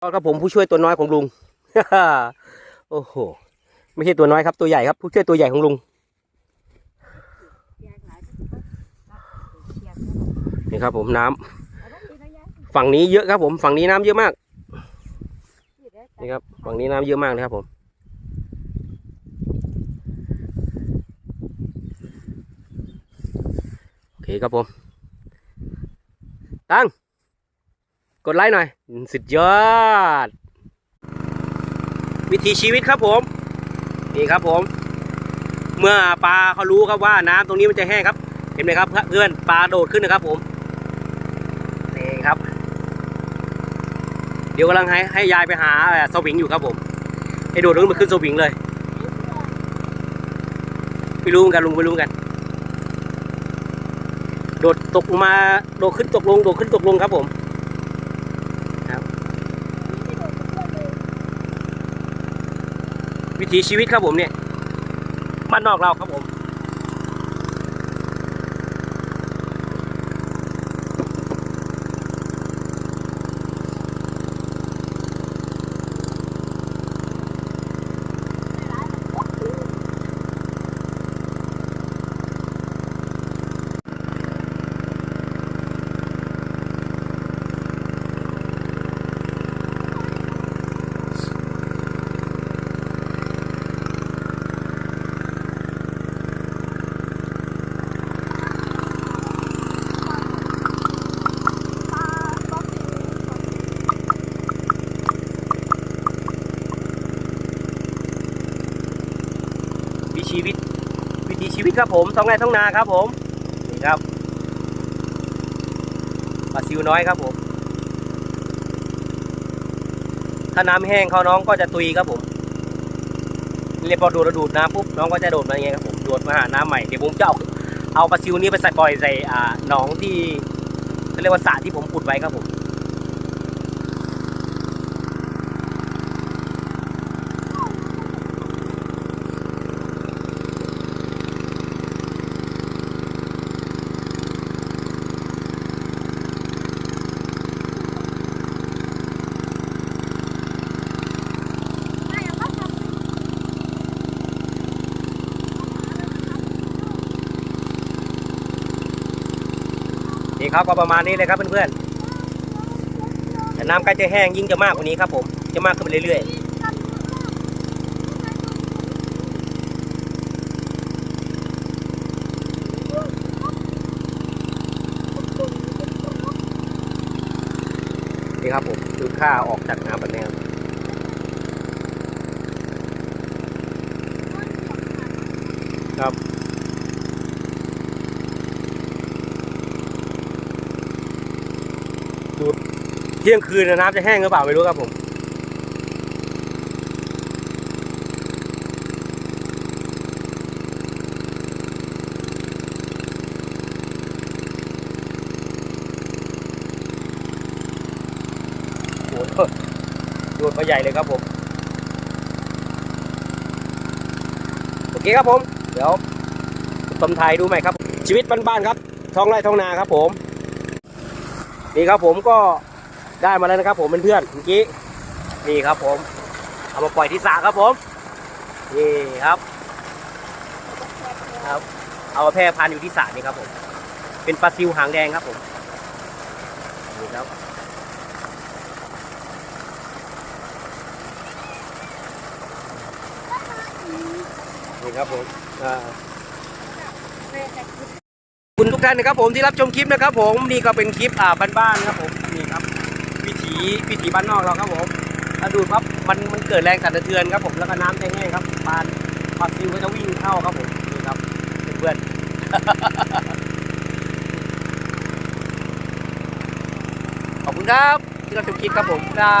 ก็ครับผมผู้ช่วยตัวน้อยของลุง โอ้โห ไม่ใช่ตัวน้อยครับตัวใหญ่ครับ ผู้ช่วยตัวใหญ่ของลุง นี่ครับผมน้ำฝั่งนี้เยอะครับผม ฝั่งนี้น้ำเยอะมาก นี่ครับ ฝั่งนี้น้ำเยอะมากนะครับผม โอเคครับผม ตั้ง กดไลค์หน่อย สุดยอด วิถีชีวิตครับผม นี่ครับผม เมื่อปลาเขารู้ครับว่าน้ำตรงนี้มันจะแห้งครับ เห็นไหมครับเพื่อนปลาโดดขึ้นนะครับ ผมนี่ครับ เดี๋ยวกำลังให้ให้ยายไปหาสวิงอยู่ครับผมให้โดดลงมาขึ้นสวิงเลยไม่รู้กันลุงไม่รู้กัน โดดตกลงมาโดดขึ้นตกลงโดดขึ้นตกลงครับผม วิถีชีวิตครับผมเนี่ยบ้านนอกเราครับผม ถีชีวิต วิถีชีวิตครับผมท้องไร่ท้องนาครับผมนี่ครับปลาซิวน้อยครับผม ถ้าน้ำแห้งเขาน้องก็จะตุยครับผมเรียกพอดูดแล้วดูดน้ำปุ๊บน้องก็จะโดดมาอย่างเงี้ยครับผมโดดมาหาน้ำใหม่เดี๋ยวผมจะเอาเอาปลาซิวนี้ไปใส่ปล่อยใส่อ่าหนองที่เขาเรียกว่าสระที่ผมขุดไว้ครับผม นี่ครับก็ประมาณนี้เลยครับเพื่อนๆแต่น้ำใกล้จะแห้งยิ่งจะมากกว่านี้ครับผมจะมากขึ้นไปเรื่อยๆนี่ครับผมคือค่าออกจากน้ำแบบนี้ครับครับ เที่ยงคืนนะน้ำจะแห้งหรือเปล่าไม่รู้ครับผมโหโดดมาใหญ่เลยครับผม โอเคครับผม เดี๋ยวตมไทยดูใหม่ครับ ชีวิตบ้านๆครับ ท้องไร่ท้องนาครับผม นี่ครับผมก็ได้มาแล้วนะครับ ผมเพื่อนๆเมื่อกี้นี่ครับผม เอามาปล่อยที่สระครับผมนี่ครับครับ เอาแพร่พันธุ์อยู่ที่สระนี่ครับผม เป็นปลาซิวหางแดงครับผมนี่ครับนี่ครับผมอ่า คุณทุกท่านนะครับผมที่รับชมคลิปนะครับผมนี่ก็เป็นคลิปอ่าบ้านๆครับผมนี่ครับวิถีวิถีบ้านนอกเราครับผมถ้าดูครับมันมันเกิดแรงสั่นสะเทือนครับผมแล้วก็น้ำแห้งๆครับปานปลาซิวก็จะวิ่งเข้าครับผมนี่ครับเพื่อนขอบคุณครับที่รับชมคลิปครับผมได้